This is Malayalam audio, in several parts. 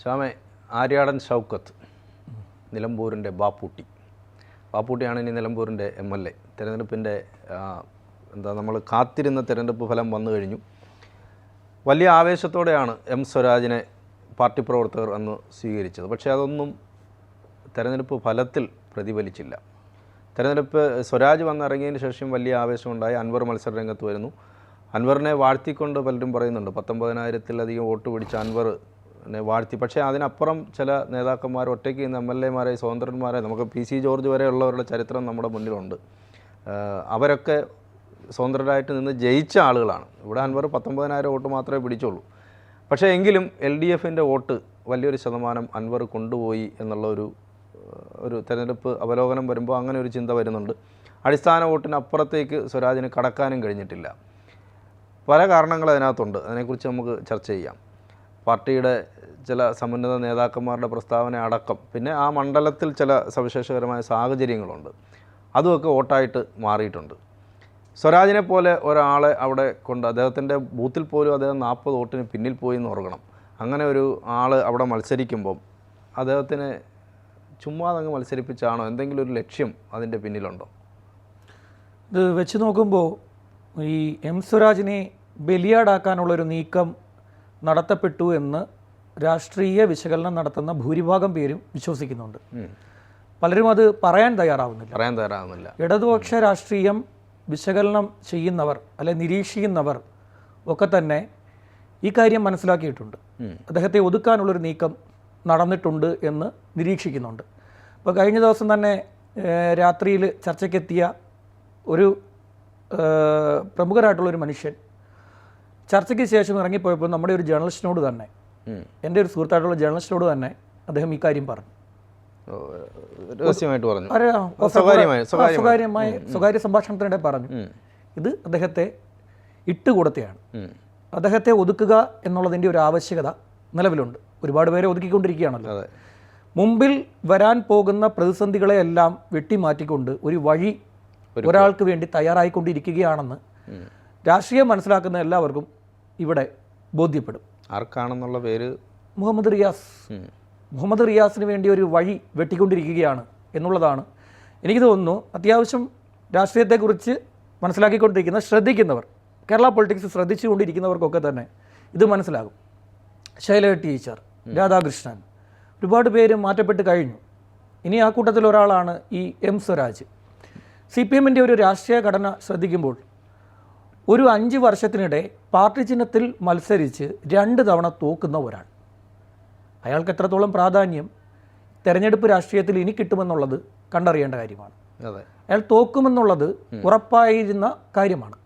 ശ്യാമെ ആര്യാടൻ ഷൗക്കത്ത് നിലമ്പൂരിന്റെ ബാപ്പൂട്ടി. ബാപ്പൂട്ടിയാണ് ഇനി നിലമ്പൂരിന്റെ എം എൽ എ. തിരഞ്ഞെടുപ്പിന്റെ എന്താ നമ്മൾ കാത്തിരുന്ന തിരഞ്ഞെടുപ്പ് ഫലം വന്നു കഴിഞ്ഞു. വലിയ ആവേശത്തോടെയാണ് എം സ്വരാജിനെ പാർട്ടി പ്രവർത്തകർ അന്ന് സ്വീകരിച്ചത്. പക്ഷേ അതൊന്നും തെരഞ്ഞെടുപ്പ് ഫലത്തിൽ പ്രതിഫലിച്ചില്ല. തെരഞ്ഞെടുപ്പ് സ്വരാജ് വന്നിറങ്ങിയതിന് ശേഷം വലിയ ആവേശമുണ്ടായി. അൻവർ മത്സര രംഗത്ത് വരുന്നു. അൻവറിനെ വാഴ്ത്തിക്കൊണ്ട് പലരും പറയുന്നുണ്ട് പത്തൊമ്പതിനായിരത്തിലധികം വോട്ട് പിടിച്ച അൻവർ വാഴ്ത്തി. പക്ഷേ അതിനപ്പുറം ചില നേതാക്കന്മാർ ഒറ്റയ്ക്ക് ഇന്ന് എം എൽ എമാരെ സ്വതന്ത്രന്മാരെ നമുക്ക് പി സി ജോർജ് വരെയുള്ളവരുടെ ചരിത്രം നമ്മുടെ മുന്നിലുണ്ട്. അവരൊക്കെ സ്വതന്ത്രരായിട്ട് നിന്ന് ജയിച്ച ആളുകളാണ്. ഇവിടെ അൻവർ പത്തൊമ്പതിനായിരം വോട്ട് മാത്രമേ പിടിച്ചുള്ളൂ. പക്ഷേ എങ്കിലും എൽ ഡി എഫിന്റെ വോട്ട് വലിയൊരു ശതമാനം അൻവർ കൊണ്ടുപോയി എന്നുള്ള ഒരു ഒരു തെരഞ്ഞെടുപ്പ് അവലോകനം വരുമ്പോൾ അങ്ങനെ ഒരു ചിന്ത വരുന്നുണ്ട്. അടിസ്ഥാന വോട്ടിനപ്പുറത്തേക്ക് സ്വരാജിന് കടക്കാനും കഴിഞ്ഞിട്ടില്ല. പല കാരണങ്ങൾ അതിനകത്തുണ്ട്. അതിനെക്കുറിച്ച് നമുക്ക് ചർച്ച ചെയ്യാം. പാർട്ടിയുടെ ചില സമുന്നത നേതാക്കന്മാരുടെ പ്രസ്താവന അടക്കം. പിന്നെ ആ മണ്ഡലത്തിൽ ചില സവിശേഷകരമായ സാഹചര്യങ്ങളുണ്ട്. അതുമൊക്കെ വോട്ടായിട്ട് മാറിയിട്ടുണ്ട്. സ്വരാജിനെ പോലെ ഒരാളെ അവിടെ കൊണ്ട് അദ്ദേഹത്തിന്റെ ബൂത്തിൽ പോലും അദ്ദേഹം നാൽപ്പത് വോട്ടിന് പിന്നിൽ പോയി എന്ന് ഓർക്കണം. അങ്ങനെ ഒരു ആൾ അവിടെ മത്സരിക്കുമ്പം അദ്ദേഹത്തിനെ ചുമ്മാതങ്ങ് മത്സരിപ്പിച്ചാണോ? എന്തെങ്കിലും ഒരു ലക്ഷ്യം അതിന്റെ പിന്നിലുണ്ടോ? ഇത് വെച്ച് നോക്കുമ്പോൾ ഈ എം സ്വരാജിനെ ബലിയാടാക്കാനുള്ളൊരു നീക്കം നടത്തപ്പെട്ടു എന്ന് രാഷ്ട്രീയ വിശകലനം നടത്തുന്ന ഭൂരിഭാഗം പേരും വിശ്വസിക്കുന്നുണ്ട്. പലരും അത് പറയാൻ തയ്യാറാവുന്നില്ല. പറയാൻ തയ്യാറാവുന്നില്ല. ഇടതുപക്ഷ രാഷ്ട്രീയം വിശകലനം ചെയ്യുന്നവർ അല്ലെ നിരീക്ഷിക്കുന്നവർ ഒക്കെ തന്നെ ഈ കാര്യം മനസ്സിലാക്കിയിട്ടുണ്ട്. അദ്ദേഹത്തെ ഒതുക്കാനുള്ളൊരു നീക്കം നടന്നിട്ടുണ്ട് എന്ന് നിരീക്ഷിക്കുന്നുണ്ട്. അപ്പോൾ കഴിഞ്ഞ ദിവസം തന്നെ രാത്രിയിൽ ചർച്ചയ്ക്കെത്തിയ ഒരു പ്രമുഖരായിട്ടുള്ളൊരു മനുഷ്യൻ ചർച്ചയ്ക്ക് ശേഷം ഇറങ്ങിപ്പോയപ്പോൾ നമ്മുടെ ഒരു ജേർണലിസ്റ്റിനോട് തന്നെ എന്റെ ഒരു സുഹൃത്തായിട്ടുള്ള ജേർണലിസ്റ്റിനോട് തന്നെ അദ്ദേഹം ഇക്കാര്യം കാര്യം പറഞ്ഞു. രഹസ്യമായിട്ട് പറഞ്ഞു. സ്വകാര്യമായി സ്വകാര്യമായ. സ്വകാര്യ സംഭാഷണത്തിനിടെ പറഞ്ഞു. ഇത് അദ്ദേഹത്തെ ഇട്ടുകൂടത്തെയാണ് അദ്ദേഹത്തെ ഒതുക്കുക എന്നുള്ളതിന്റെ ഒരു ആവശ്യകത നിലവിലുണ്ട്. ഒരുപാട് പേരെ ഒതുക്കിക്കൊണ്ടിരിക്കുകയാണല്ലോ. മുമ്പിൽ വരാൻ പോകുന്ന പ്രതിസന്ധികളെ എല്ലാം വെട്ടിമാറ്റിക്കൊണ്ട് ഒരു വഴി ഒരാൾക്ക് വേണ്ടി തയ്യാറായിക്കൊണ്ടിരിക്കുകയാണെന്ന്. രാഷ്ട്രീയം മനസ്സിലാക്കുന്ന എല്ലാവർക്കും ഇവിടെ ബോധ്യപ്പെടും. ആർക്കാണെന്നുള്ള പേര്? മുഹമ്മദ് റിയാസ്. മുഹമ്മദ് റിയാസിന് വേണ്ടി ഒരു വഴി വെട്ടിക്കൊണ്ടിരിക്കുകയാണ് എന്നുള്ളതാണ്. എനിക്ക് തോന്നുന്നു അത്യാവശ്യം രാഷ്ട്രീയത്തെക്കുറിച്ച് മനസ്സിലാക്കിക്കൊണ്ടിരിക്കുന്ന ശ്രദ്ധിക്കുന്നവർ കേരള പൊളിറ്റിക്സ് ശ്രദ്ധിച്ചുകൊണ്ടിരിക്കുന്നവർക്കൊക്കെ തന്നെ ഇത് മനസ്സിലാകും. ശൈല ടീച്ചർ രാധാകൃഷ്ണൻ ഒരുപാട് പേര് മാറ്റപ്പെട്ട് കഴിഞ്ഞു. ഇനി ആ കൂട്ടത്തിൽ ഒരാളാണ് ഈ എം സ്വരാജ്. സി പി എമ്മിന്റെ ഒരു രാഷ്ട്രീയ ഘടന ശ്രദ്ധിക്കുമ്പോൾ ഒരു അഞ്ച് വർഷത്തിനിടെ പാർട്ടി ചിഹ്നത്തിൽ മത്സരിച്ച് രണ്ട് തവണ തോക്കുന്ന ഒരാൾ. അയാൾക്ക് എത്രത്തോളം പ്രാധാന്യം തെരഞ്ഞെടുപ്പ് രാഷ്ട്രീയത്തിൽ ഇനി കിട്ടുമെന്നുള്ളത് കണ്ടറിയേണ്ട കാര്യമാണ്. അയാൾ തോക്കുമെന്നുള്ളത് ഉറപ്പായിരുന്ന കാര്യമാണ്.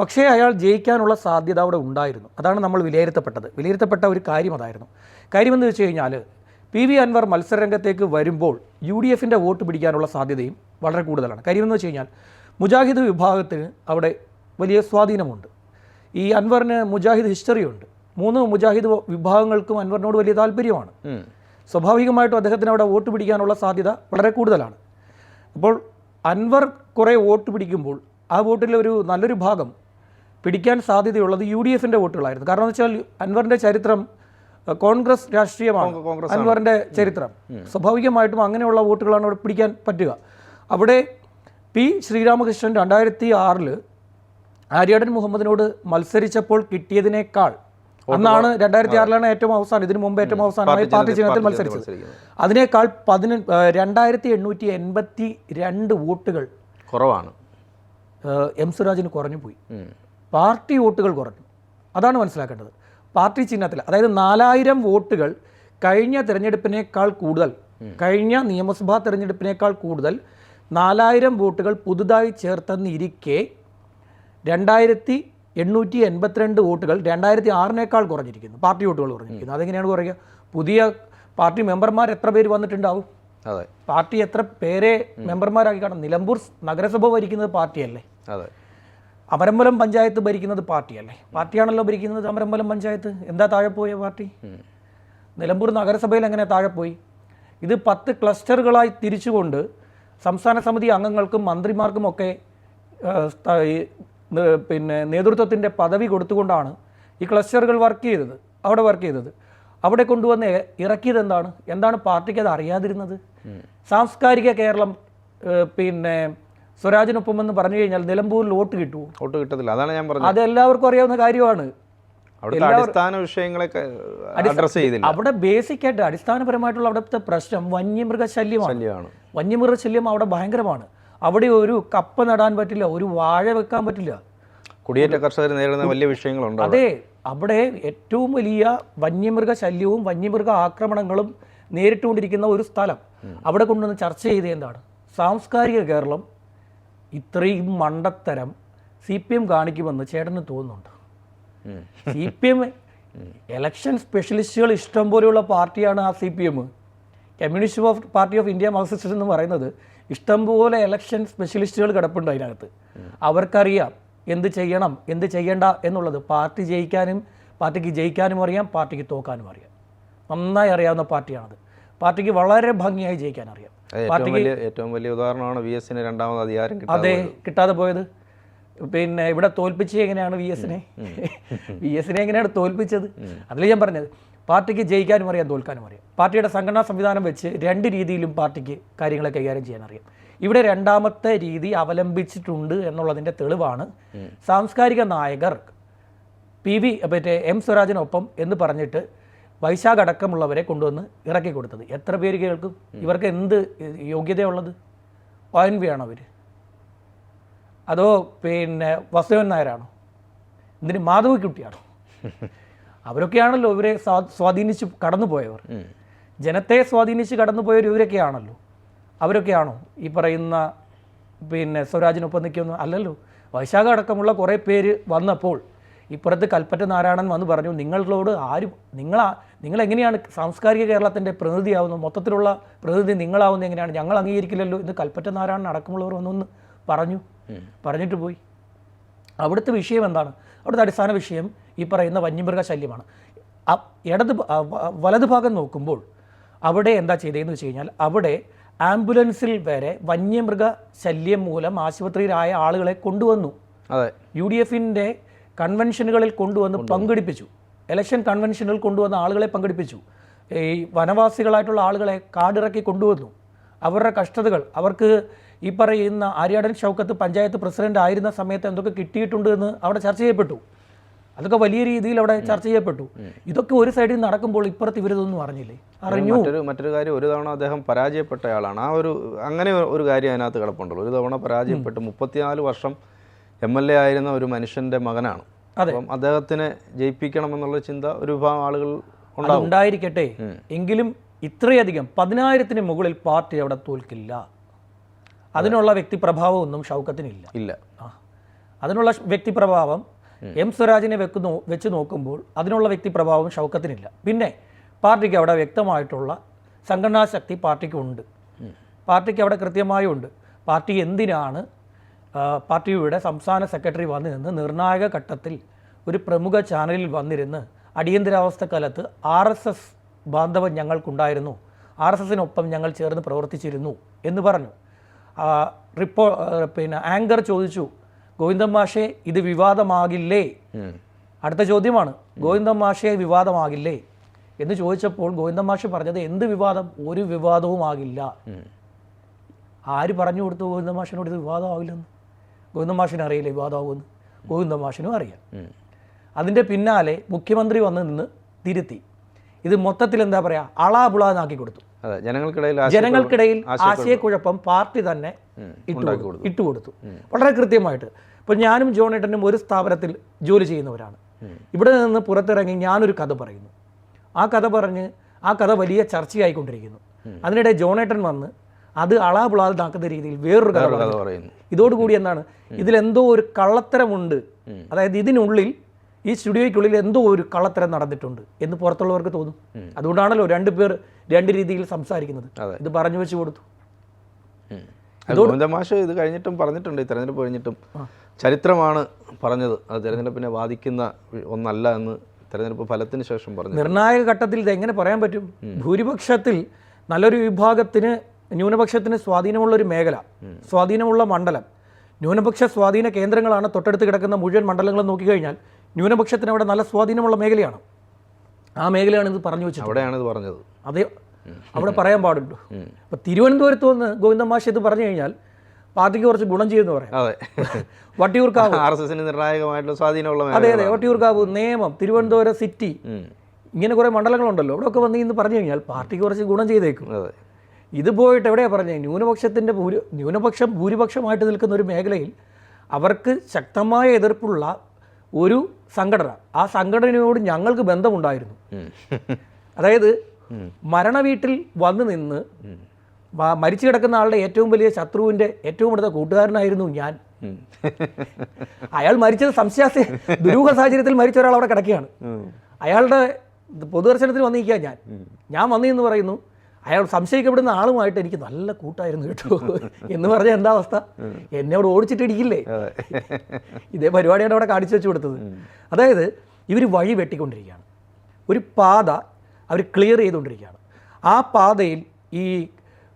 പക്ഷേ അയാൾ ജയിക്കാനുള്ള സാധ്യത അവിടെ ഉണ്ടായിരുന്നു. അതാണ് നമ്മൾ വിലയിരുത്തപ്പെട്ടത്. വിലയിരുത്തപ്പെട്ട ഒരു കാര്യം അതായിരുന്നു. കാര്യമെന്ന് വെച്ച് കഴിഞ്ഞാൽ പി വി അൻവർ മത്സരരംഗത്തേക്ക് വരുമ്പോൾ യു ഡി എഫിന്റെ വോട്ട് പിടിക്കാനുള്ള സാധ്യതയും വളരെ കൂടുതലാണ്. കാര്യമെന്ന് വെച്ച് കഴിഞ്ഞാൽ മുജാഹിദ് വിഭാഗത്തിന് അവിടെ വലിയ സ്വാധീനമുണ്ട്. ഈ അൻവറിന് മുജാഹിദ് ഹിസ്റ്ററിയുണ്ട് മൂന്ന് മുജാഹിദ് വിഭാഗങ്ങൾക്കും അൻവറിനോട് വലിയ താല്പര്യമാണ്. സ്വാഭാവികമായിട്ടും അദ്ദേഹത്തിന് അവിടെ വോട്ട് പിടിക്കാനുള്ള സാധ്യത വളരെ കൂടുതലാണ്. അപ്പോൾ അൻവർ കുറേ വോട്ട് പിടിക്കുമ്പോൾ ആ വോട്ടിലെ ഒരു നല്ലൊരു ഭാഗം പിടിക്കാൻ സാധ്യതയുള്ളത് യു ഡി എഫിന്റെ വോട്ടുകളായിരുന്നു. കാരണം എന്ന് വെച്ചാൽ അൻവറിന്റെ ചരിത്രം കോൺഗ്രസ് രാഷ്ട്രീയമാണ് അൻവറിന്റെ ചരിത്രം. സ്വാഭാവികമായിട്ടും അങ്ങനെയുള്ള വോട്ടുകളാണ് അവിടെ പിടിക്കാൻ പറ്റുക. അവിടെ പി ശ്രീരാമകൃഷ്ണൻ രണ്ടായിരത്തി ആറിൽ ആര്യാടൻ മുഹമ്മദിനോട് മത്സരിച്ചപ്പോൾ കിട്ടിയതിനേക്കാൾ അന്നാണ് രണ്ടായിരത്തി ആറിലാണ് ഏറ്റവും അവസാനം ഇതിനു മുമ്പ് ഏറ്റവും അവസാനമായി പാർട്ടി ചിഹ്നത്തിൽ മത്സരിച്ചത്. അതിനേക്കാൾ പതിന രണ്ടായിരത്തി എണ്ണൂറ്റി എൺപത്തി രണ്ട് വോട്ടുകൾ കുറവാണ്. എം സുരാജിന് കുറഞ്ഞു പോയി. പാർട്ടി വോട്ടുകൾ കുറഞ്ഞു. അതാണ് മനസ്സിലാക്കേണ്ടത്. പാർട്ടി ചിഹ്നത്തിൽ അതായത് നാലായിരം വോട്ടുകൾ കഴിഞ്ഞ തിരഞ്ഞെടുപ്പിനേക്കാൾ കൂടുതൽ കഴിഞ്ഞ നിയമസഭാ തിരഞ്ഞെടുപ്പിനേക്കാൾ കൂടുതൽ നാലായിരം വോട്ടുകൾ പുതുതായി ചേർത്തെന്നിരിക്കെ രണ്ടായിരത്തി എണ്ണൂറ്റി എൺപത്തിരണ്ട് വോട്ടുകൾ രണ്ടായിരത്തി ആറിനേക്കാൾ കുറഞ്ഞിരിക്കുന്നു. പാർട്ടി വോട്ടുകൾ കുറഞ്ഞിരിക്കുന്നു. അതെങ്ങനെയാണ് കുറയുക? പുതിയ പാർട്ടി മെമ്പർമാർ എത്ര പേര് വന്നിട്ടുണ്ടാവും? അതെ. പാർട്ടി എത്ര പേരെ മെമ്പർമാരാക്കി കാണും? നിലമ്പൂർ നഗരസഭ ഭരിക്കുന്നത് പാർട്ടിയല്ലേ? അതെ. അമരമ്പലം പഞ്ചായത്ത് ഭരിക്കുന്നത് പാർട്ടിയല്ലേ? പാർട്ടിയാണല്ലോ ഭരിക്കുന്നത് അമരമ്പലം പഞ്ചായത്ത്. എന്താ താഴെ പോയ പാർട്ടി? നിലമ്പൂർ നഗരസഭയിൽ എങ്ങനെ താഴെ പോയി? ഇത് പത്ത് ക്ലസ്റ്ററുകളായി തിരിച്ചുകൊണ്ട് സംസ്ഥാന സമിതി അംഗങ്ങൾക്കും മന്ത്രിമാർക്കും ഒക്കെ ആ, സ്ഥ- ഈ, ന- പിന്നെ നേതൃത്വത്തിന്റെ പദവി കൊടുത്തുകൊണ്ടാണ് ഈ ക്ലസ്റ്ററുകൾ വർക്ക് ചെയ്തത് അവിടെ വർക്ക് ചെയ്തത്. അവിടെ കൊണ്ടുവന്ന് ഇറക്കിയത് എന്താണ്? എന്താണ് പാർട്ടിക്ക് അത് അറിയാതിരുന്നത്? സാംസ്കാരിക കേരളം പിന്നെ സ്വരാജിനൊപ്പം എന്ന് പറഞ്ഞു കഴിഞ്ഞാൽ നിലമ്പൂരിൽ വോട്ട് കിട്ടുമോ വോട്ട് കിട്ടത്തില്ല. അതാണ് ഞാൻ പറഞ്ഞത്. അത് എല്ലാവർക്കും അറിയാവുന്ന കാര്യമാണ്. അടിസ്ഥാന വിഷയങ്ങളൊക്കെ അഡ്രസ്സ് ചെയ്തില്ല. അവിടെ ബേസിക് ആയിട്ട് അടിസ്ഥാനപരമായിട്ടുള്ള അവിടുത്തെ പ്രശ്നം വന്യമൃഗ വന്യമൃഗശല്യം ശല്യമാണ്. വന്യമൃഗ ശല്യം അവിടെ ഭയങ്കരമാണ്. അവിടെ ഒരു കപ്പ നടാൻ പറ്റില്ല ഒരു വാഴ വെക്കാൻ പറ്റില്ല. കുടിയേറ്റ കർഷകർ നേരിടുന്ന വലിയ വിഷയങ്ങളുണ്ട്. അതെ അവിടെ ഏറ്റവും വലിയ വന്യമൃഗ ശല്യവും വന്യമൃഗ ആക്രമണങ്ങളും നേരിട്ടുകൊണ്ടിരിക്കുന്ന ഒരു സ്ഥലം. അവിടെ കൊണ്ടുവന്ന് ചർച്ച ചെയ്ത് എന്താണ്? സാംസ്കാരിക കേരളം ഇത്രയും മണ്ടത്തരം സി പി എം കാണിക്കുമെന്ന് ചേട്ടന് തോന്നുന്നുണ്ട്. സി പി എം എലക്ഷൻ സ്പെഷ്യലിസ്റ്റുകൾ ഇഷ്ടം പോലെയുള്ള പാർട്ടിയാണ് ആ C P M. Communist party of India Marxist എന്ന് പറയുന്നത് ഇഷ്ടംപോലെ എലക്ഷൻ സ്പെഷ്യലിസ്റ്റുകൾ കിടപ്പുണ്ട് അതിനകത്ത്. അവർക്കറിയാം എന്ത് ചെയ്യണം എന്ത് ചെയ്യണ്ട എന്നുള്ളത്. പാർട്ടി ജയിക്കാനും പാർട്ടിക്ക് ജയിക്കാനും അറിയാം പാർട്ടിക്ക് തോക്കാനും അറിയാം. നന്നായി അറിയാവുന്ന പാർട്ടിയാണത്. പാർട്ടിക്ക് വളരെ ഭംഗിയായി ജയിക്കാൻ അറിയാം. പാർട്ടിക്ക് ഏറ്റവും വലിയ ഉദാഹരണമാണ് വി എസിന് രണ്ടാമത് അധികാരം അതെ കിട്ടാതെ പോയത്. പിന്നെ ഇവിടെ തോൽപ്പിച്ച് എങ്ങനെയാണ് വി എസിനെ വി എസിനെ എങ്ങനെയാണ് തോൽപ്പിച്ചത്? അതിൽ ഞാൻ പറഞ്ഞത് പാർട്ടിക്ക് ജയിക്കാനും അറിയാം തോൽക്കാനും അറിയാം. പാർട്ടിയുടെ സംഘടനാ സംവിധാനം വെച്ച് രണ്ട് രീതിയിലും പാർട്ടിക്ക് കാര്യങ്ങളെ കൈകാര്യം ചെയ്യാൻ അറിയാം. ഇവിടെ രണ്ടാമത്തെ രീതി അവലംബിച്ചിട്ടുണ്ട് എന്നുള്ളതിന്റെ തെളിവാണ്. സാംസ്കാരിക നായകർ പി വി മറ്റേ എം സ്വരാജിനൊപ്പം എന്ന് പറഞ്ഞിട്ട് വൈശാഖ് അടക്കമുള്ളവരെ കൊണ്ടുവന്ന് ഇറക്കി കൊടുത്തത്. എത്ര പേര് കേൾക്കും? ഇവർക്ക് എന്ത് യോഗ്യതയുള്ളത്? ഒ എൻ വി ആണോ അവർ അതോ പിന്നെ വസുദേവൻ നായരാണോ? എന്തിന് മാധവിക്കുട്ടിയാണോ? അവരൊക്കെയാണല്ലോ ഇവരെ സ്വാ- സ്വാധീനിച്ച് കടന്നുപോയവർ. പോയവർ ജനത്തെ സ്വാധീനിച്ച് കടന്നുപോയവർ ഇവരൊക്കെയാണല്ലോ. അവരൊക്കെയാണോ ഈ പറയുന്ന പിന്നെ സ്വരാജിനൊപ്പം നിൽക്കുന്നു അല്ലല്ലോ. വൈശാഖ അടക്കമുള്ള കുറേ പേര് വന്നപ്പോൾ ഇപ്പുറത്ത് കൽപ്പറ്റ നാരായണൻ വന്ന് പറഞ്ഞു നിങ്ങളോട് ആരും നിങ്ങളാ നിങ്ങളെങ്ങനെയാണ് സാംസ്കാരിക കേരളത്തിന്റെ പ്രതിനിധിയാവുന്നത്? മൊത്തത്തിലുള്ള പ്രതിനിധി നിങ്ങളാവുന്നത് എങ്ങനെയാണ്? ഞങ്ങൾ അംഗീകരിക്കില്ലല്ലോ. എന്ന് കൽപ്പറ്റ നാരായണൻ അടക്കമുള്ളവർ വന്നൊന്ന് പറഞ്ഞു. പറഞ്ഞിട്ട് പോയി. അവിടുത്തെ വിഷയം എന്താണ്? അവിടുത്തെ അടിസ്ഥാന വിഷയം ഈ പറയുന്ന വന്യമൃഗ ശല്യമാണ്. ഇടത് വലതു ഭാഗം നോക്കുമ്പോൾ അവിടെ എന്താ ചെയ്തതെന്ന് വെച്ച് കഴിഞ്ഞാൽ അവിടെ ആംബുലൻസിൽ വരെ വന്യമൃഗ ശല്യം മൂലം ആശുപത്രിയിലായ ആളുകളെ കൊണ്ടുവന്നു. അതെ. യു ഡി എഫിന്റെ കൺവെൻഷനുകളിൽ കൊണ്ടുവന്ന് പങ്കെടുപ്പിച്ചു. ഇലക്ഷൻ കൺവെൻഷനുകൾ കൊണ്ടുവന്ന ആളുകളെ പങ്കെടുപ്പിച്ചു. ഈ വനവാസികളായിട്ടുള്ള ആളുകളെ കാടിറക്കി കൊണ്ടുവന്നു. അവരുടെ കഷ്ടതകൾ അവർക്ക് ഈ പറയുന്ന ആര്യാടൻ ഷൗക്കത്ത് പഞ്ചായത്ത് പ്രസിഡന്റ് ആയിരുന്ന സമയത്ത് എന്തൊക്കെ കിട്ടിയിട്ടുണ്ട് എന്ന് അവിടെ ചർച്ച ചെയ്യപ്പെട്ടു. അതൊക്കെ വലിയ രീതിയിൽ അവിടെ ചർച്ച ചെയ്യപ്പെട്ടു. ഇതൊക്കെ ഒരു സൈഡിൽ നടക്കുമ്പോൾ ഇപ്പുറത്ത് ഇവരിതൊന്നും അറിഞ്ഞില്ലേ? അറിഞ്ഞു. മറ്റൊരു മറ്റൊരു കാര്യം ഒരു തവണ അദ്ദേഹം പരാജയപ്പെട്ടയാളാണ് ആ ഒരു അങ്ങനെ ഒരു കാര്യം അതിനകത്ത് കിടപ്പുണ്ടല്ലോ. ഒരു തവണ പരാജയപ്പെട്ട് മുപ്പത്തിനാല് വർഷം എം എൽ എ ആയിരുന്ന ഒരു മനുഷ്യന്റെ മകനാണ്. അപ്പം അദ്ദേഹത്തിനെ ജയിപ്പിക്കണം എന്നുള്ള ചിന്ത ഒരു വിഭാഗം ആളുകൾ ഉണ്ടായിരിക്കട്ടെ എങ്കിലും ഇത്രയധികം പതിനായിരത്തിന് മുകളിൽ പാർട്ടി അവിടെ തോൽക്കില്ല. അതിനുള്ള വ്യക്തിപ്രഭാവമൊന്നും ഷൗക്കത്തിനില്ല. ഇല്ല. അതിനുള്ള വ്യക്തിപ്രഭാവം എം സ്വരാജിനെ വെക്കുന്നു വെച്ച് നോക്കുമ്പോൾ അതിനുള്ള വ്യക്തിപ്രഭാവം ഷൗക്കത്തിനില്ല. പിന്നെ പാർട്ടിക്ക് അവിടെ വ്യക്തമായിട്ടുള്ള സംഘടനാ ശക്തി പാർട്ടിക്കുണ്ട്. പാർട്ടിക്ക് അവിടെ കൃത്യമായും ഉണ്ട് പാർട്ടി എന്തിനാണ് പാർട്ടിയുടെ സംസ്ഥാന സെക്രട്ടറി വന്നു നിന്ന് നിർണായക ഘട്ടത്തിൽ ഒരു പ്രമുഖ ചാനലിൽ വന്നിരുന്ന് അടിയന്തരാവസ്ഥ കാലത്ത് ആർ എസ് എസ് ബാന്ധവം ഞങ്ങൾക്കുണ്ടായിരുന്നു. ആർ എസ് എസിനൊപ്പം ഞങ്ങൾ ചേർന്ന് പ്രവർത്തിച്ചിരുന്നു എന്ന് പറഞ്ഞു. റിപ്പോ പിന്നെ ആങ്കർ ചോദിച്ചു ഗോവിന്ദൻ മാഷെ ഇത് വിവാദമാകില്ലേ? അടുത്ത ചോദ്യമാണ് ഗോവിന്ദൻ മാഷെ വിവാദമാകില്ലേ? എന്ന് ചോദിച്ചപ്പോൾ ഗോവിന്ദൻ മാഷ് പറഞ്ഞത് എന്ത് വിവാദം? ഒരു വിവാദവും ആകില്ല. ആര് പറഞ്ഞു കൊടുത്തു ഗോവിന്ദൻ മാഷിനോട് ഇത് വിവാദമാവില്ലെന്ന് ഗോവിന്ദൻ മാഷിനെ അറിയില്ല വിവാദമാകുമെന്ന്? ഗോവിന്ദൻ മാഷിനും അറിയാം. അതിന്റെ പിന്നാലെ മുഖ്യമന്ത്രി വന്ന് നിന്ന് തിരുത്തി. ഇത് മൊത്തത്തിൽ എന്താ പറയുക അളാപുളാന്നാക്കി കൊടുത്തു. ജനങ്ങൾക്കിടയിൽ ജനങ്ങൾക്കിടയിൽ ആശയക്കുഴപ്പം പാർട്ടി തന്നെ ഇട്ടു ഇട്ടുകൊടുത്തു. വളരെ കൃത്യമായിട്ട്. ഇപ്പോൾ ഞാനും ജോണേട്ടനും ഒരു സ്ഥാപനത്തിൽ ജോലി ചെയ്യുന്നവരാണ്. ഇവിടെ നിന്ന് പുറത്തിറങ്ങി ഞാനൊരു കഥ പറയുന്നു. ആ കഥ പറഞ്ഞ് ആ കഥ വലിയ ചർച്ചയായിക്കൊണ്ടിരിക്കുന്നു. അതിനിടെ ജോണേട്ടൻ വന്ന് അത് അളാപുളാതാക്കുന്ന രീതിയിൽ വേറൊരു കഥ പറയുന്നു. ഇതോടുകൂടി എന്താണ്? ഇതിലെന്തോ ഒരു കള്ളത്തരമുണ്ട്. അതായത് ഇതിനുള്ളിൽ ഈ സ്റ്റുഡിയോയ്ക്കുള്ളിൽ എന്തോ ഒരു കള്ളത്തരം നടന്നിട്ടുണ്ട് എന്ന് പുറത്തുള്ളവർക്ക് തോന്നും. അതുകൊണ്ടാണല്ലോ രണ്ട് പേർ രണ്ട് രീതിയിൽ സംസാരിക്കുന്നത്. ഇത് പറഞ്ഞു വെച്ച് കൊടുത്തു. മാഷ് ഇത് കഴിഞ്ഞിട്ടും പറഞ്ഞിട്ടുണ്ട് ഈ തെരഞ്ഞെടുപ്പ് കഴിഞ്ഞിട്ടും. ചരിത്രമാണ് പറഞ്ഞത്. അത് തെരഞ്ഞെടുപ്പിനെ ബാധിക്കുന്ന ഒന്നല്ല എന്ന് തെരഞ്ഞെടുപ്പ് ഫലത്തിന് ശേഷം പറഞ്ഞു. നിർണായക ഘട്ടത്തിൽ ഇത് എങ്ങനെ പറയാൻ പറ്റും? ഭൂരിപക്ഷത്തിൽ നല്ലൊരു വിഭാഗത്തിന് ന്യൂനപക്ഷത്തിന് സ്വാധീനമുള്ള ഒരു മേഖല സ്വാധീനമുള്ള മണ്ഡലം. ന്യൂനപക്ഷ സ്വാധീന കേന്ദ്രങ്ങളാണ് തൊട്ടടുത്ത് കിടക്കുന്ന മുഴുവൻ മണ്ഡലങ്ങളും നോക്കിക്കഴിഞ്ഞാൽ ന്യൂനപക്ഷത്തിന് അവിടെ നല്ല സ്വാധീനമുള്ള മേഖലയാണ്. ആ മേഖലയാണ് ഇത് പറഞ്ഞു വെച്ചത്. അവിടെയാണ് ഇത് പറഞ്ഞത്. അതേ അവിടെ പറയാൻ പാടുള്ളൂ അപ്പോൾ തിരുവനന്തപുരത്ത് വന്ന് ഗോവിന്ദ മാഷ് ഇത് പറഞ്ഞു കഴിഞ്ഞാൽ പാർട്ടിക്ക് കുറച്ച് ഗുണം ചെയ്യുമെന്ന് പറയാം. അതെ. വട്ടിയൂർക്കാവ്. ആർ എസ് എസിന് നിർണായകമായിട്ടുള്ള സ്വാധീനമുള്ള അതെ അതെ വട്ടിയൂർക്കാവ് നേമം തിരുവനന്തപുരം സിറ്റി ഇങ്ങനെ കുറേ മണ്ഡലങ്ങളുണ്ടല്ലോ. ഇവിടെ ഒക്കെ വന്ന് ഇന്ന് പറഞ്ഞു കഴിഞ്ഞാൽ പാർട്ടിക്ക് കുറച്ച് ഗുണം ചെയ്തേക്കും. അതെ. ഇത് പോയിട്ട് എവിടെയാണ് പറഞ്ഞത് ന്യൂനപക്ഷത്തിന്റെ ഭൂരി ന്യൂനപക്ഷം ഭൂരിപക്ഷമായിട്ട് നിൽക്കുന്ന ഒരു മേഖലയിൽ അവർക്ക് ശക്തമായ എതിർപ്പുള്ള ഒരു സംഘടന. ആ സംഘടനയോട് ഞങ്ങൾക്ക് ബന്ധമുണ്ടായിരുന്നു. അതായത് അതായത് മരണവീട്ടിൽ വന്നു നിന്ന് മരിച്ചു കിടക്കുന്ന ആളുടെ ഏറ്റവും വലിയ ശത്രുവിന്റെ ഏറ്റവും അടുത്ത കൂട്ടുകാരനായിരുന്നു ഞാൻ. അയാൾ മരിച്ചത് സംശയാസ ദുരൂഹ സാഹചര്യത്തിൽ മരിച്ച ഒരാൾ അവിടെ കിടക്കുകയാണ്. അയാളുടെ പൊതുദർശനത്തിൽ വന്നിരിക്കുക ഞാൻ. ഞാൻ വന്നു എന്ന് പറയുന്നു അയാൾ സംശയിക്കപ്പെടുന്ന ആളുമായിട്ട് എനിക്ക് നല്ല കൂട്ടായിരുന്നു കേട്ടോ. എന്ന് പറഞ്ഞാൽ എന്താ അവസ്ഥ? എന്നെ അവിടെ ഓടിച്ചിട്ട് ഇടിക്കില്ലേ? ഇതേ പരിപാടിയാണ് അവിടെ കാണിച്ചു വെച്ച് കൊടുത്തത്. അതായത് ഇവർ വഴി വെട്ടിക്കൊണ്ടിരിക്കുകയാണ്. ഒരു പാത അവർ ക്ലിയർ ചെയ്തുകൊണ്ടിരിക്കുകയാണ്. ആ പാതയിൽ ഈ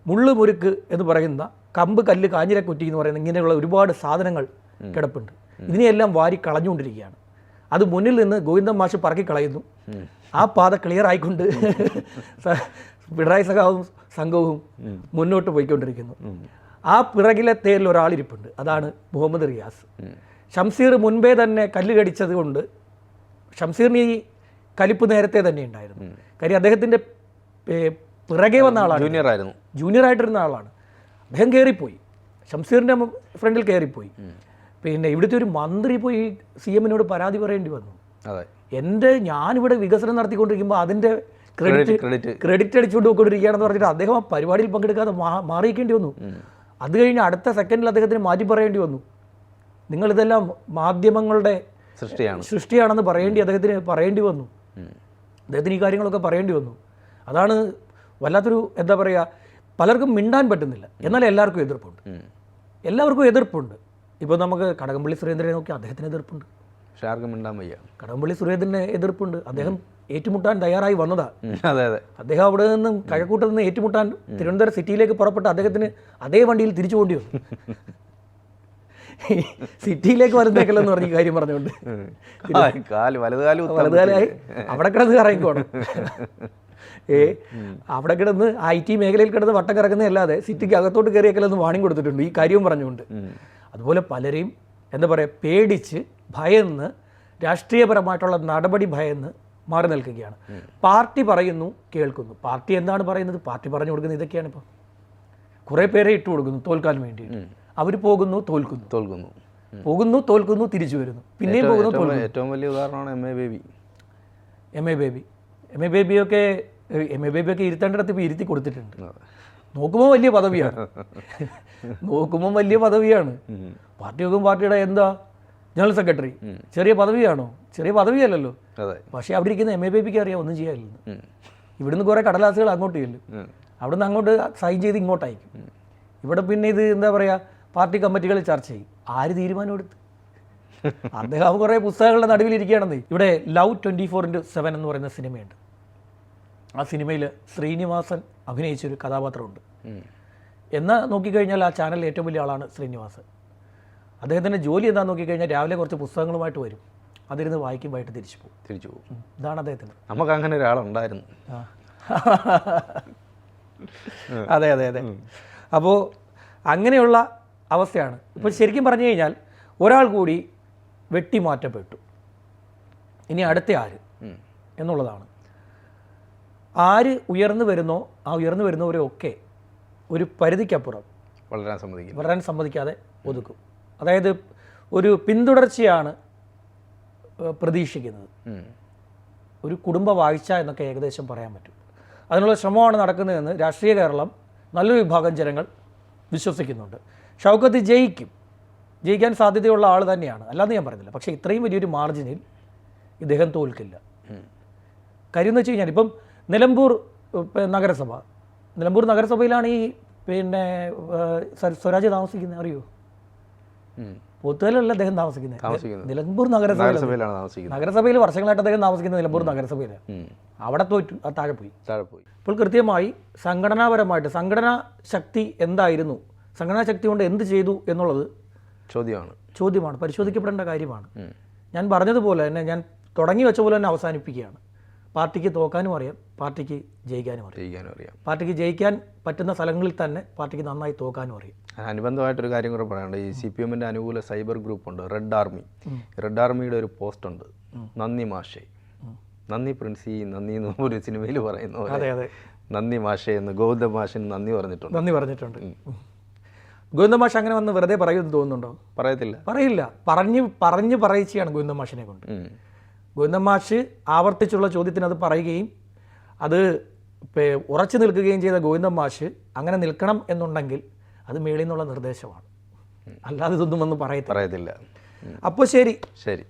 മുള്ളു മുരുക്ക് എന്ന് പറയുന്ന കമ്പ് കല്ല് കാഞ്ഞിരക്കുറ്റി എന്ന് പറയുന്ന ഇങ്ങനെയുള്ള ഒരുപാട് സാധനങ്ങൾ കിടപ്പുണ്ട്. ഇതിനെയെല്ലാം വാരി കളഞ്ഞുകൊണ്ടിരിക്കുകയാണ്. അത് മുന്നിൽ നിന്ന് ഗോവിന്ദൻ മാഷ് പറക്കി കളയുന്നു. ആ പാത ക്ലിയർ ആയിക്കൊണ്ട് പിണറായി സഖാവും സംഘവും മുന്നോട്ട് പോയിക്കൊണ്ടിരിക്കുന്നു. ആ പിറകിലെ തേരിൽ ഒരാളിരിപ്പുണ്ട്. അതാണ് മുഹമ്മദ് റിയാസ്. ഷംസീർ മുൻപേ തന്നെ കല്ല് കടിച്ചത് കൊണ്ട് ഷംസീറിന് ഈ കലിപ്പ് നേരത്തെ തന്നെ ഉണ്ടായിരുന്നു. കാര്യം അദ്ദേഹത്തിന്റെ പിറകെ വന്ന ആളാണ്. ജൂനിയർ ആയിരുന്നു. ജൂനിയർ ആയിട്ടിരുന്ന ആളാണ്. അദ്ദേഹം കയറിപ്പോയി ഷംസീറിന്റെ ഫ്രണ്ടിൽ കയറിപ്പോയി പിന്നെ ഇവിടുത്തെ ഒരു മന്ത്രി പോയി സി എമ്മിനോട് പരാതി പറയേണ്ടി വന്നു. അതെ. എന്റെ ഞാനിവിടെ വികസനം നടത്തിക്കൊണ്ടിരിക്കുമ്പോൾ അതിന്റെ ക്രെഡിറ്റ് ക്രെഡിറ്റ് ക്രെഡിറ്റ് അടിച്ചുകൊണ്ട് പോയിക്കൊണ്ടിരിക്കുകയാണെന്ന് പറഞ്ഞിട്ട് അദ്ദേഹം ആ പരിപാടിയിൽ പങ്കെടുക്കാതെ മാറിയിക്കേണ്ടി വന്നു. അത് കഴിഞ്ഞ് അടുത്ത സെക്കൻഡിൽ അദ്ദേഹത്തിന് മാറ്റി പറയേണ്ടി വന്നു. നിങ്ങളിതെല്ലാം മാധ്യമങ്ങളുടെ സൃഷ്ടിയാണ്. സൃഷ്ടിയാണെന്ന് പറയേണ്ടി അദ്ദേഹത്തിന് പറയേണ്ടി വന്നു. അദ്ദേഹത്തിന് ഈ കാര്യങ്ങളൊക്കെ പറയേണ്ടി വന്നു. അതാണ് വല്ലാത്തൊരു എന്താ പറയുക പലർക്കും മിണ്ടാൻ പറ്റുന്നില്ല. എന്നാൽ എല്ലാവർക്കും എതിർപ്പുണ്ട്. എല്ലാവർക്കും എതിർപ്പുണ്ട്. ഇപ്പോൾ നമുക്ക് കടകംപള്ളി സുരേന്ദ്രനെ നോക്കി അദ്ദേഹത്തിന് എതിർപ്പുണ്ട്. പക്ഷേ ആർക്കും മിണ്ടാൻ വയ്യ. കടകംപള്ളി സുരേന്ദ്രന് എതിർപ്പുണ്ട്. അദ്ദേഹം ഏറ്റുമുട്ടാൻ തയ്യാറായി വന്നതാ. അതെ അതെ. അദ്ദേഹം അവിടെ നിന്നും കഴക്കൂട്ടത്ത് നിന്ന് ഏറ്റുമുട്ടാൻ തിരുവനന്തപുരം സിറ്റിയിലേക്ക് പുറപ്പെട്ട് അദ്ദേഹത്തിന് അതേ വണ്ടിയിൽ തിരിച്ചു കൊണ്ടു വന്നു. സിറ്റിയിലേക്ക് വരുന്നേക്കല്ലെന്ന് പറഞ്ഞ കാര്യം പറഞ്ഞുകൊണ്ട്. വലുതുകാലായി. അവിടെ കിടന്ന് കറങ്ങിക്കോണം ഏ അവിടെ കിടന്ന് ഐ ടി മേഖലയിൽ കിടന്ന് വട്ടം കറങ്ങുന്നതല്ലാതെ സിറ്റിക്ക് അകത്തോട്ട് കയറിയേക്കലെന്ന് വാണിംഗ് കൊടുത്തിട്ടുണ്ട് ഈ കാര്യവും പറഞ്ഞുകൊണ്ട്. അതുപോലെ പലരെയും എന്താ പറയുക പേടിച്ച് ഭയന്ന് രാഷ്ട്രീയപരമായിട്ടുള്ള നടപടി ഭയന്ന് മാറി നിൽക്കുകയാണ്. പാർട്ടി പറയുന്നു കേൾക്കുന്നു. പാർട്ടി എന്താണ് പറയുന്നത്? പാർട്ടി പറഞ്ഞു കൊടുക്കുന്നത് ഇതൊക്കെയാണ് ഇപ്പോൾ കുറേ പേരെ ഇട്ട് കൊടുക്കുന്നു തോൽക്കാൻ വേണ്ടി അവർ പോകുന്നു തോൽക്കുന്നു. തോൽക്കുന്നു. പോകുന്നു തോൽക്കുന്നു തിരിച്ചു വരുന്നു. പിന്നെയും പോകുന്നു ഏറ്റവും ഏറ്റവും വലിയ ഉദാഹരണമാണ് M A Baby M A Baby M A ബേബിയൊക്കെ M A ബേബിയൊക്കെ ഇരുത്തേണ്ടിടത്ത് ഇപ്പോൾ ഇരുത്തി കൊടുത്തിട്ടുണ്ട്. നോക്കുമ്പോൾ വലിയ പദവിയാണ്. നോക്കുമ്പോൾ വലിയ പദവിയാണ്. പാർട്ടി നോക്കുമ്പോൾ പാർട്ടിയുടെ എന്താ? General secretary. ചെറിയ പദവിയാണോ? ചെറിയ പദവിയല്ലല്ലോ. പക്ഷേ അവിടെ ഇരിക്കുന്ന എം എ പി പിക്ക് അറിയാം ഒന്നും ചെയ്യാനില്ലെന്ന് ഇവിടുന്ന് കുറേ കടലാസുകൾ അങ്ങോട്ട് ചെല്ലും. അവിടുന്ന് അങ്ങോട്ട് സൈൻ ചെയ്ത് ഇങ്ങോട്ടയക്കും ഇവിടെ പിന്നെ ഇത് എന്താ പറയുക പാർട്ടി കമ്മിറ്റികളിൽ ചർച്ച ചെയ്യും. ആര് തീരുമാനം എടുത്ത്? അദ്ദേഹം കുറേ പുസ്തകങ്ങളുടെ നടുവിലിരിക്കുകയാണെന്നേ ഇവിടെ love twenty four into seven എന്ന് പറയുന്ന സിനിമയുണ്ട്. ആ സിനിമയിൽ ശ്രീനിവാസൻ അഭിനയിച്ചൊരു കഥാപാത്രമുണ്ട്. എന്നാ എന്ന് നോക്കിക്കഴിഞ്ഞാൽ ആ ചാനലിൽ ഏറ്റവും വലിയ ആളാണ് ശ്രീനിവാസൻ. അദ്ദേഹത്തിന്റെ ജോലി എന്താണെന്ന് നോക്കിക്കഴിഞ്ഞാൽ രാവിലെ കുറച്ച് പുസ്തകങ്ങളുമായിട്ട് വരും. അതിരുന്ന് വായിക്കും വൈകിട്ട് തിരിച്ചു പോകും. തിരിച്ചു പോകും. ഇതാണ് അദ്ദേഹത്തിന് നമുക്ക് അങ്ങനെ ഒരാളുണ്ടായിരുന്നു. അതെ അതെ അതെ. അപ്പോൾ അങ്ങനെയുള്ള അവസ്ഥയാണ്. ഇപ്പോൾ ശരിക്കും പറഞ്ഞു കഴിഞ്ഞാൽ ഒരാൾ കൂടി വെട്ടിമാറ്റപ്പെട്ടു. ഇനി അടുത്ത ആര്? എന്നുള്ളതാണ്. ആര് ഉയർന്നു വരുന്നോ ആ ഉയർന്നു വരുന്നവരെയൊക്കെ ഒരു പരിധിക്കപ്പുറം വളരാൻ സമ്മതിക്കും വളരാൻ സമ്മതിക്കാതെ ഒതുക്കും. അതായത് ഒരു പിന്തുടർച്ചയാണ് പ്രതീക്ഷിക്കുന്നത്. ഒരു കുടുംബ വാഴ്ച എന്നൊക്കെ ഏകദേശം പറയാൻ പറ്റും. അതിനുള്ള ശ്രമമാണ് നടക്കുന്നതെന്ന് രാഷ്ട്രീയ കേരളം നല്ലൊരു വിഭാഗം ജനങ്ങൾ വിശ്വസിക്കുന്നുണ്ട്. ഷൗക്കത്ത് ജയിക്കും. ജയിക്കാൻ സാധ്യതയുള്ള ആൾ തന്നെയാണ്. അല്ലാതെ ഞാൻ പറയുന്നില്ല പക്ഷേ ഇത്രയും വലിയൊരു മാർജിനിൽ ഇദ്ദേഹം തോൽക്കില്ല. കാര്യം എന്ന് വെച്ച് കഴിഞ്ഞാൽ ഇപ്പം നിലമ്പൂർ നഗരസഭ. നിലമ്പൂർ നഗരസഭയിലാണ് ഈ പിന്നെ സ്വരാജ് താമസിക്കുന്നത്. അറിയോ? ഉം. പോത്തുകലല്ല അദ്ദേഹം താമസിക്കുന്നത്. നിലമ്പൂർ നഗരസഭയിലാണ്. താമസിക്കുന്നത്. നഗരസഭയിൽ വർഷങ്ങളായിട്ട് അദ്ദേഹം താമസിക്കുന്നത് നിലമ്പൂർ നഗരസഭയിലാണ്. അവിടെ തോറ്റു അത് താഴെ പോയി. താഴെ പോയി ഇപ്പോൾ കൃത്യമായി സംഘടനാപരമായിട്ട് സംഘടനാ ശക്തി എന്തായിരുന്നു? സംഘടനാ ശക്തി കൊണ്ട് എന്ത് ചെയ്തു എന്നുള്ളത് ചോദ്യമാണ്. ചോദ്യമാണ്. പരിശോധിക്കപ്പെടേണ്ട കാര്യമാണ്. ഞാൻ പറഞ്ഞതുപോലെ തന്നെ ഞാൻ തുടങ്ങി വെച്ച പോലെ തന്നെ അവസാനിപ്പിക്കുകയാണ്. പാർട്ടിക്ക് തോക്കാനും അറിയാം. പാർട്ടിക്ക് ജയിക്കാനും അറിയാം. ജയിക്കാനും അറിയാം. പാർട്ടിക്ക് ജയിക്കാൻ പറ്റുന്ന സ്ഥലങ്ങളിൽ തന്നെ പാർട്ടിക്ക് നന്നായി തോക്കാനും അറിയാം. അനുബന്ധമായിട്ടൊരു കാര്യം കൂടെ പറയാനുണ്ട്. ഈ സി പി എമ്മിന്റെ അനുകൂല സൈബർ ഗ്രൂപ്പുണ്ട് റെഡ് ആർമി. റെഡ് ആർമിയുടെ ഒരു പോസ്റ്റ് ഉണ്ട്. നന്ദി മാഷേ. നന്ദി പ്രിൻസി നന്ദി എന്ന് ഒരു സിനിമയിൽ പറയുന്നു അതെ അതെ. നന്ദി മാഷേ എന്ന് ഗോവിന്ദ മാഷിന് നന്ദി പറഞ്ഞിട്ടുണ്ട്. നന്ദി പറഞ്ഞിട്ടുണ്ട്. ഗോവിന്ദ മാഷ് അങ്ങനെ വന്ന് വെറുതെ പറയുമെന്ന് തോന്നുന്നുണ്ടോ? പറയത്തില്ല. പറയില്ല. പറഞ്ഞ് പറഞ്ഞ് പറയിച്ചാണ് ഗോവിന്ദ മാഷിനെ കൊണ്ട്. ഗോവിന്ദ മാഷ് ആവർത്തിച്ചുള്ള ചോദ്യത്തിന് അത് പറയുകയും അത് ഉറച്ചു നിൽക്കുകയും ചെയ്ത ഗോവിന്ദമാഷ് അങ്ങനെ നിൽക്കണം എന്നുണ്ടെങ്കിൽ അത് മേളിൽ നിന്നുള്ള നിർദ്ദേശമാണ്. അല്ലാതെ ഇതൊന്നും ഒന്നും പറയത്തില്ല. അപ്പോൾ ശരി. ശരി.